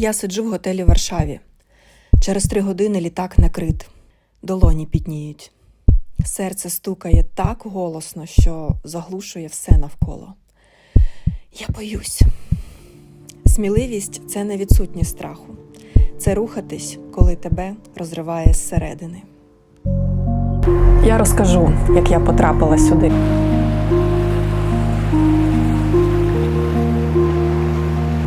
Я сиджу в готелі в Варшаві. Через три години літак накрит. Долоні пітніють. Серце стукає так голосно, що заглушує все навколо. Я боюсь. Сміливість це не відсутність страху. Це рухатись, коли тебе розриває зсередини. Я розкажу, як я потрапила сюди.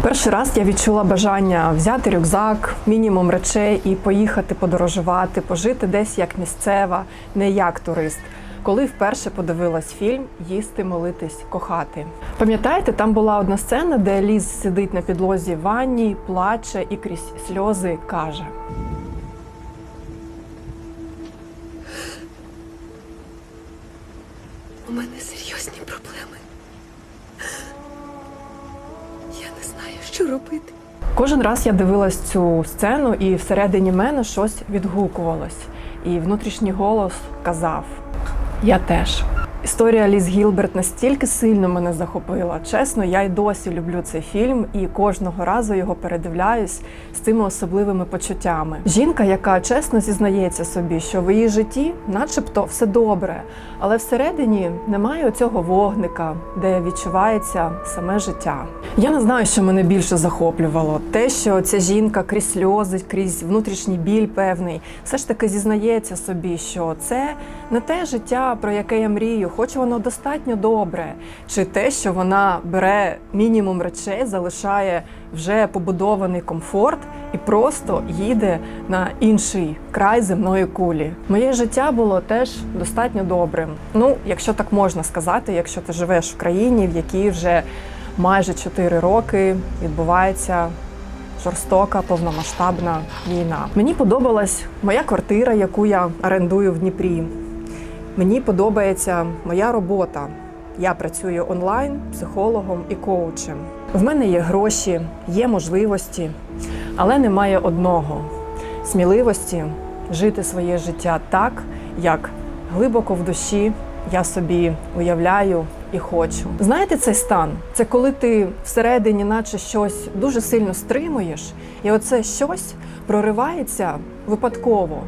Перший раз я відчула бажання взяти рюкзак, мінімум речей і поїхати подорожувати, пожити десь як місцева, не як турист. Коли вперше подивилась фільм Їсти, молитись, кохати. Пам'ятаєте, там була одна сцена, де Ліз сидить на підлозі в ванні, плаче і крізь сльози каже: У мене не знаю, що робити. Кожен раз я дивилась цю сцену, і всередині мене щось відгукувалось. І внутрішній голос казав: Я теж. Історія Ліз Гілберт настільки сильно мене захопила. Чесно, я й досі люблю цей фільм і кожного разу його передивляюсь з цими особливими почуттями. Жінка, яка чесно зізнається собі, що в її житті, начебто, все добре, але всередині немає цього вогника, де відчувається саме життя. Я не знаю, що мене більше захоплювало. Те, що ця жінка крізь сльози, крізь внутрішній біль певний, все ж таки зізнається собі, що це не те життя, про яке я мрію, хоч воно достатньо добре, чи те, що вона бере мінімум речей, залишає вже побудований комфорт і просто їде на інший край земної кулі. Моє життя було теж достатньо добрим. Ну, якщо так можна сказати, якщо ти живеш в країні, в якій вже майже 4 роки відбувається жорстока повномасштабна війна. Мені подобалась моя квартира, яку я орендую в Дніпрі. Мені подобається моя робота. Я працюю онлайн психологом і коучем. В мене є гроші, є можливості, але немає одного сміливості жити своє життя так, як глибоко в душі я собі уявляю і хочу. Знаєте цей стан? Це коли ти всередині, наче щось дуже сильно стримуєш, і оце щось проривається випадково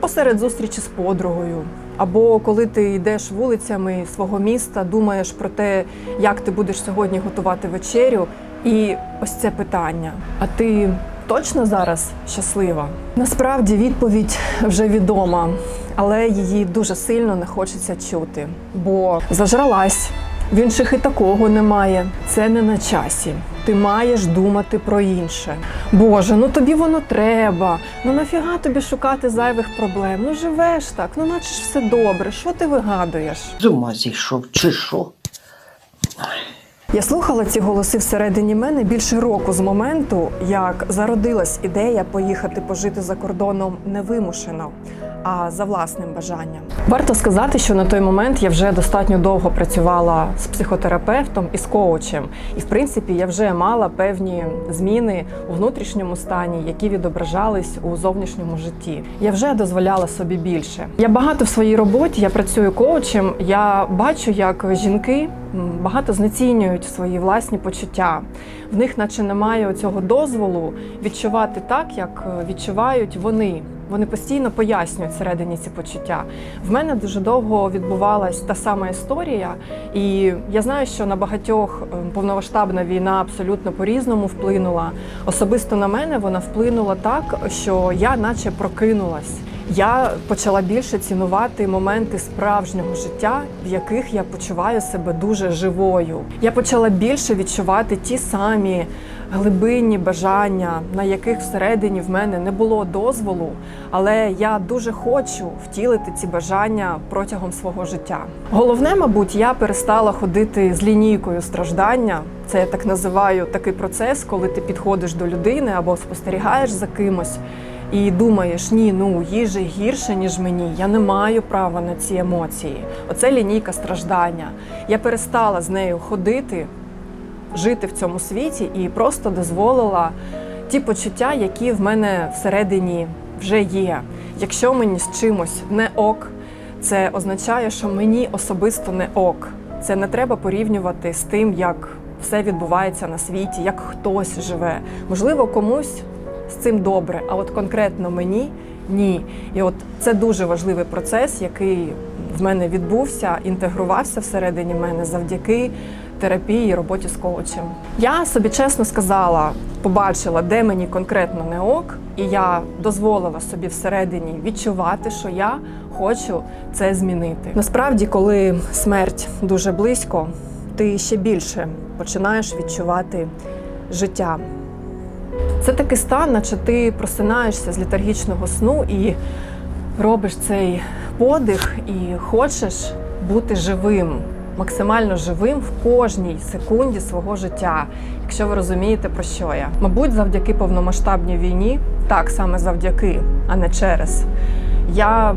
посеред зустрічі з подругою. Або коли ти йдеш вулицями свого міста, думаєш про те, як ти будеш сьогодні готувати вечерю, і ось це питання: а ти точно зараз щаслива? Насправді відповідь вже відома, але її дуже сильно не хочеться чути, бо зажралась. В інших і такого немає. Це не на часі. Ти маєш думати про інше. Боже, ну тобі воно треба. Ну нафіга тобі шукати зайвих проблем? Ну живеш так, ну наче ж все добре. Що ти вигадуєш? З ума зійшов, чи що? Я слухала ці голоси всередині мене більше року з моменту, як зародилась ідея поїхати пожити за кордоном невимушено, а за власним бажанням. Варто сказати, що на той момент я вже достатньо довго працювала з психотерапевтом і з коучем, і в принципі я вже мала певні зміни у внутрішньому стані, які відображались у зовнішньому житті. Я вже дозволяла собі більше. Я багато в своїй роботі, я працюю коучем. Я бачу, як жінки багато знецінюють свої власні почуття. В них, наче, немає цього дозволу відчувати так, як е, відчувають вони. Вони постійно пояснюють всередині ці почуття. В мене дуже довго відбувалась та сама історія, і я знаю, що на багатьох е, повномасштабна війна абсолютно по-різному вплинула. Особисто на мене вона вплинула так, що я, наче, прокинулась. Я почала більше цінувати моменти справжнього життя, в яких я почуваю себе дуже живою. Я почала більше відчувати ті самі глибинні бажання, на яких всередині в мене не було дозволу, але я дуже хочу втілити ці бажання протягом свого життя. Головне, мабуть, я перестала ходити з лінійкою страждання. Це я так називаю такий процес, коли ти підходиш до людини або спостерігаєш за кимось. І думаєш, ні, ну їй же гірше, ніж мені. Я не маю права на ці емоції. Оце лінійка страждання. Я перестала з нею ходити, жити в цьому світі і просто дозволила ті почуття, які в мене всередині вже є. Якщо мені з чимось не ок, це означає, що мені особисто не ок. Це не треба порівнювати з тим, як все відбувається на світі, як хтось живе. Можливо, комусь з цим добре, а от конкретно мені ні. І от це дуже важливий процес, який в мене відбувся, інтегрувався всередині мене завдяки терапії роботі з коучем. Я собі чесно сказала, побачила, де мені конкретно не ок, і я дозволила собі всередині відчувати, що я хочу це змінити. Насправді, коли смерть дуже близько, ти ще більше починаєш відчувати життя. Це такий стан, наче ти просинаєшся з літаргічного сну і робиш цей подих і хочеш бути живим, максимально живим в кожній секунді свого життя, якщо ви розумієте, про що я. Мабуть, завдяки повномасштабній війні, так саме завдяки, а не через. Я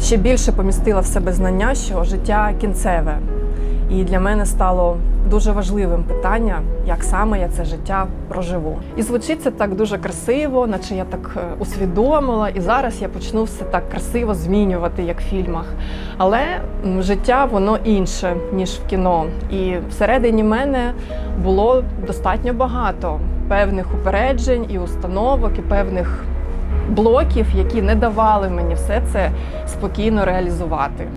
ще більше помістила в себе знання, що життя кінцеве. І для мене стало дуже важливим питання, як саме я це життя проживу. І звучить це так дуже красиво, наче я так е, усвідомила, і зараз я почну все так красиво змінювати, як в фільмах. Але життя воно інше, ніж в кіно. І всередині мене було достатньо багато певних упереджень і установок, і певних блоків, які не давали мені все це спокійно реалізувати.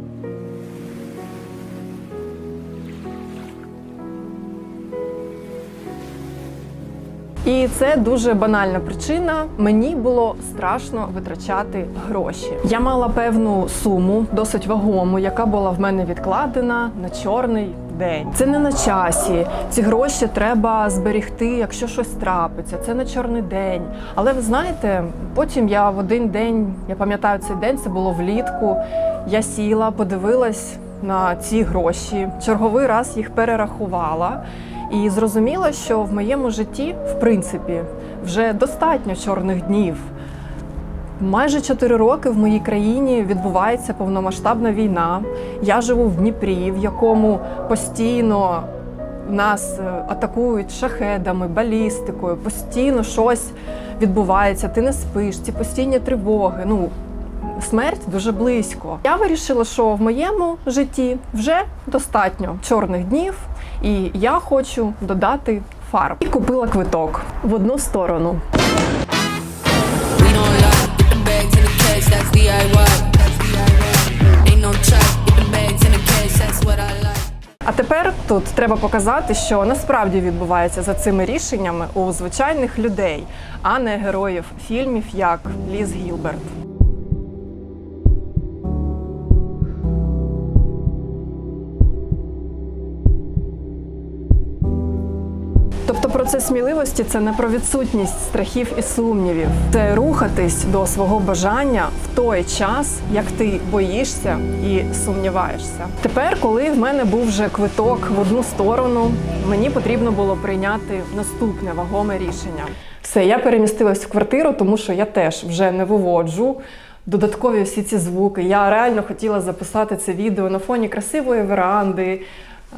І це дуже банальна причина. Мені було страшно витрачати гроші. Я мала певну суму, досить вагому, яка була в мене відкладена на чорний день. Це не на часі. Ці гроші треба зберігти, якщо щось трапиться. Це на чорний день. Але ви знаєте, потім я в один день, я пам'ятаю цей день, це було влітку. Я сіла, подивилась на ці гроші, черговий раз їх перерахувала. І зрозуміла, що в моєму житті, в принципі, вже достатньо чорних днів. Майже 4 роки в моїй країні відбувається повномасштабна війна. Я живу в Дніпрі, в якому постійно нас е, атакують шахедами, балістикою, постійно щось відбувається. Ти не спиш, ці постійні тривоги. Ну, смерть дуже близько. Я вирішила, що в моєму житті вже достатньо чорних днів, і я хочу додати фарб. І купила квиток в одну сторону. А тепер тут треба показати, що насправді відбувається за цими рішеннями у звичайних людей, а не героїв фільмів, як Ліз Гілберт. Процес сміливості це не про відсутність страхів і сумнівів, це рухатись до свого бажання в той час, як ти боїшся і сумніваєшся. Тепер, коли в мене був вже квиток в одну сторону, мені потрібно було прийняти наступне вагоме рішення. Все, я перемістилась в квартиру, тому що я теж вже не виводжу. Додаткові всі ці звуки. Я реально хотіла записати це відео на фоні красивої веранди,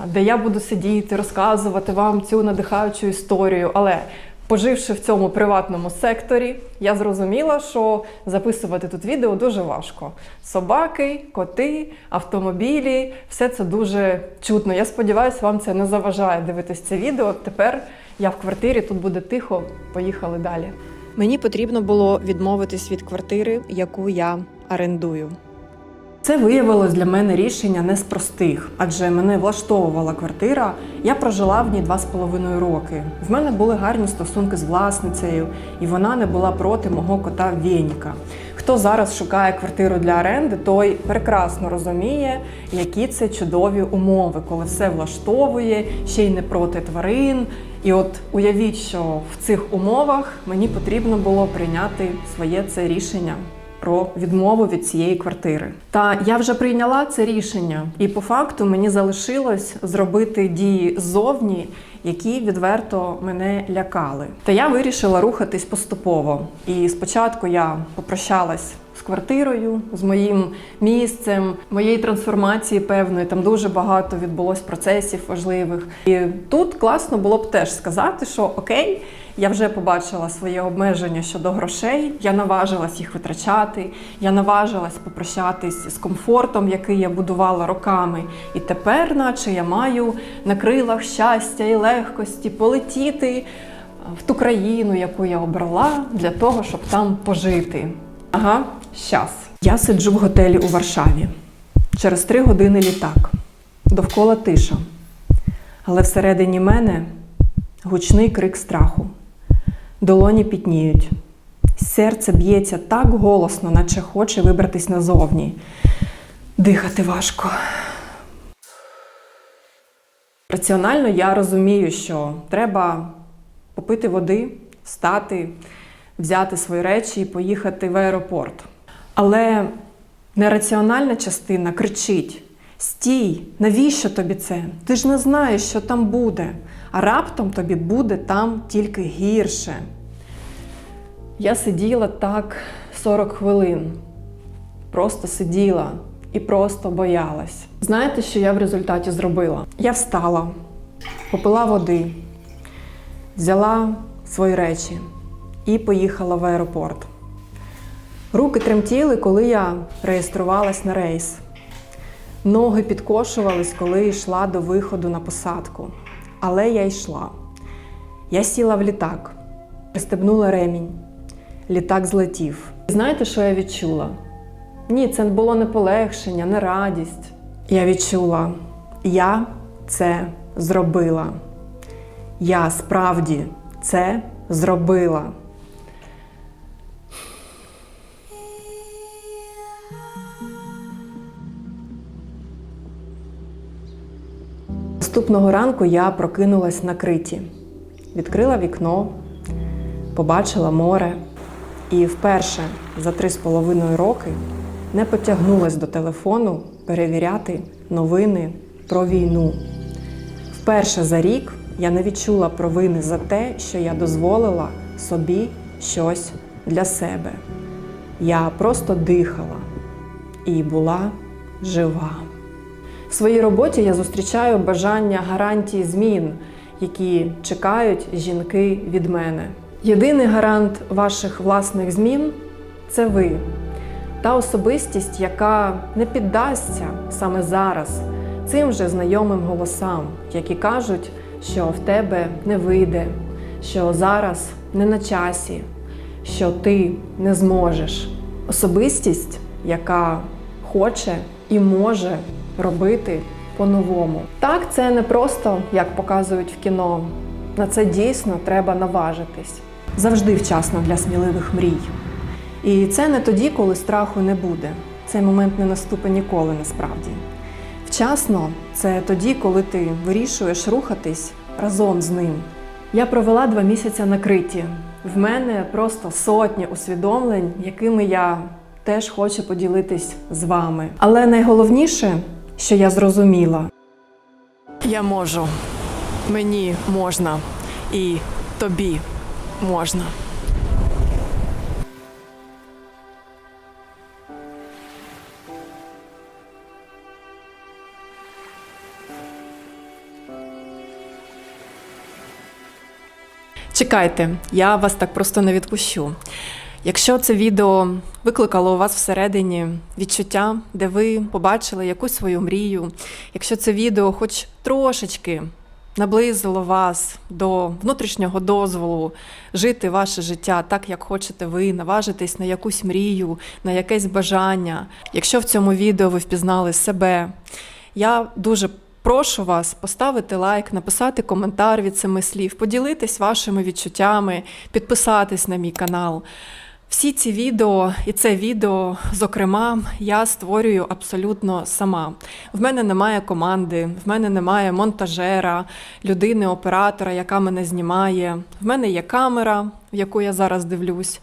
де я буду сидіти, розказувати вам цю надихаючу історію. Але поживши в цьому приватному секторі, я зрозуміла, що записувати тут відео дуже важко. Собаки, коти, автомобілі все це дуже чутно. Я сподіваюся, вам це не заважає дивитись це відео. Тепер я в квартирі, тут буде тихо. Поїхали далі. Мені потрібно було відмовитись від квартири, яку я орендую. Це виявилось для мене рішення не з простих, адже мене влаштовувала квартира. Я прожила в ній два з половиною роки. В мене були гарні стосунки з власницею, і вона не була проти мого кота Вєніка. Хто зараз шукає квартиру для оренди, той прекрасно розуміє, які це чудові умови, коли все влаштовує, ще й не проти тварин. І от уявіть, що в цих умовах мені потрібно було прийняти своє це рішення про відмову від цієї квартири. Та я вже прийняла це рішення, і по факту мені залишилось зробити дії ззовні, які відверто мене лякали. Та я вирішила рухатись поступово. І спочатку я попрощалась з квартирою, з моїм місцем, моєї трансформації певної. Там дуже багато відбулось процесів важливих. І тут класно було б теж сказати, що окей, я вже побачила своє обмеження щодо грошей, я наважилась їх витрачати, я наважилась попрощатись з комфортом, який я будувала роками. І тепер, наче я маю на крилах щастя і легкості полетіти в ту країну, яку я обрала, для того, щоб там пожити. Ага, щас. Я сиджу в готелі у Варшаві. Через три години літак. Довкола тиша. Але всередині мене гучний крик страху. Долоні пітніють. Серце б'ється так голосно, наче хоче вибратись назовні. Дихати важко. Раціонально я розумію, що треба попити води, встати, взяти свої речі і поїхати в аеропорт. Але нераціональна частина кричить: стій, навіщо тобі це? Ти ж не знаєш, що там буде, а раптом тобі буде там тільки гірше. Я сиділа так 40 хвилин, просто сиділа і просто боялась. Знаєте, що я в результаті зробила? Я встала, попила води, взяла свої речі і поїхала в аеропорт. Руки тремтіли, коли я реєструвалась на рейс. Ноги підкошувались, коли йшла до виходу на посадку. Але я йшла. Я сіла в літак, пристебнула ремінь. Літак злетів. Знаєте, що я відчула? Ні, це було не полегшення, не радість. Я відчула, я це зробила. Я справді це зробила. Наступного ранку я прокинулась на криті, відкрила вікно, побачила море і вперше за три з половиною роки не потягнулась до телефону перевіряти новини про війну. Вперше за рік я не відчула провини за те, що я дозволила собі щось для себе. Я просто дихала і була жива. В своїй роботі я зустрічаю бажання гарантії змін, які чекають жінки від мене. Єдиний гарант ваших власних змін це ви, та особистість, яка не піддасться саме зараз цим же знайомим голосам, які кажуть, що в тебе не вийде, що зараз не на часі, що ти не зможеш. Особистість, яка хоче і може робити по-новому. Так, це не просто як показують в кіно. На це дійсно треба наважитись. Завжди вчасно для сміливих мрій. І це не тоді, коли страху не буде. Цей момент не наступить ніколи насправді. Вчасно це тоді, коли ти вирішуєш рухатись разом з ним. Я провела два місяці на криті. В мене просто сотні усвідомлень, якими я теж хочу поділитись з вами. Але найголовніше, що я зрозуміла, я можу, мені можна і тобі можна. Чекайте, я вас так просто не відпущу. Якщо це відео викликало у вас всередині відчуття, де ви побачили якусь свою мрію, якщо це відео хоч трошечки наблизило вас до внутрішнього дозволу жити ваше життя так, як хочете ви, наважитись на якусь мрію, на якесь бажання, якщо в цьому відео ви впізнали себе, я дуже Прошу вас поставити лайк, написати коментар від цими слів, поділитись вашими відчуттями, підписатись на мій канал. Всі ці відео і це відео, зокрема, я створюю абсолютно сама. В мене немає команди, в мене немає монтажера, людини, оператора, яка мене знімає. В мене є камера, в яку я зараз дивлюсь.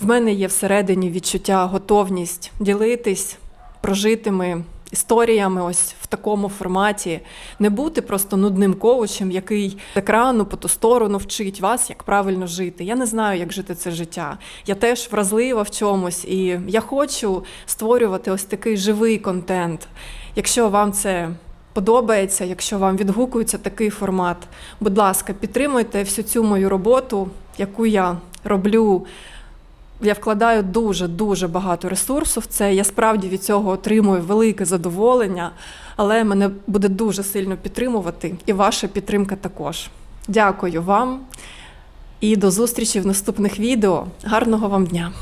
В мене є всередині відчуття, готовність ділитись прожитими історіями, ось в такому форматі, не бути просто нудним коучем, який з екрану по ту сторону вчить вас, як правильно жити. Я не знаю, як жити це життя. Я теж вразлива в чомусь, і я хочу створювати ось такий живий контент. Якщо вам це подобається, якщо вам відгукується такий формат, будь ласка, підтримуйте всю цю мою роботу, яку я роблю. Я вкладаю дуже дуже багато ресурсу в це. Я справді від цього отримую велике задоволення, але мене буде дуже сильно підтримувати, і ваша підтримка також. Дякую вам і до зустрічі в наступних відео. Гарного вам дня!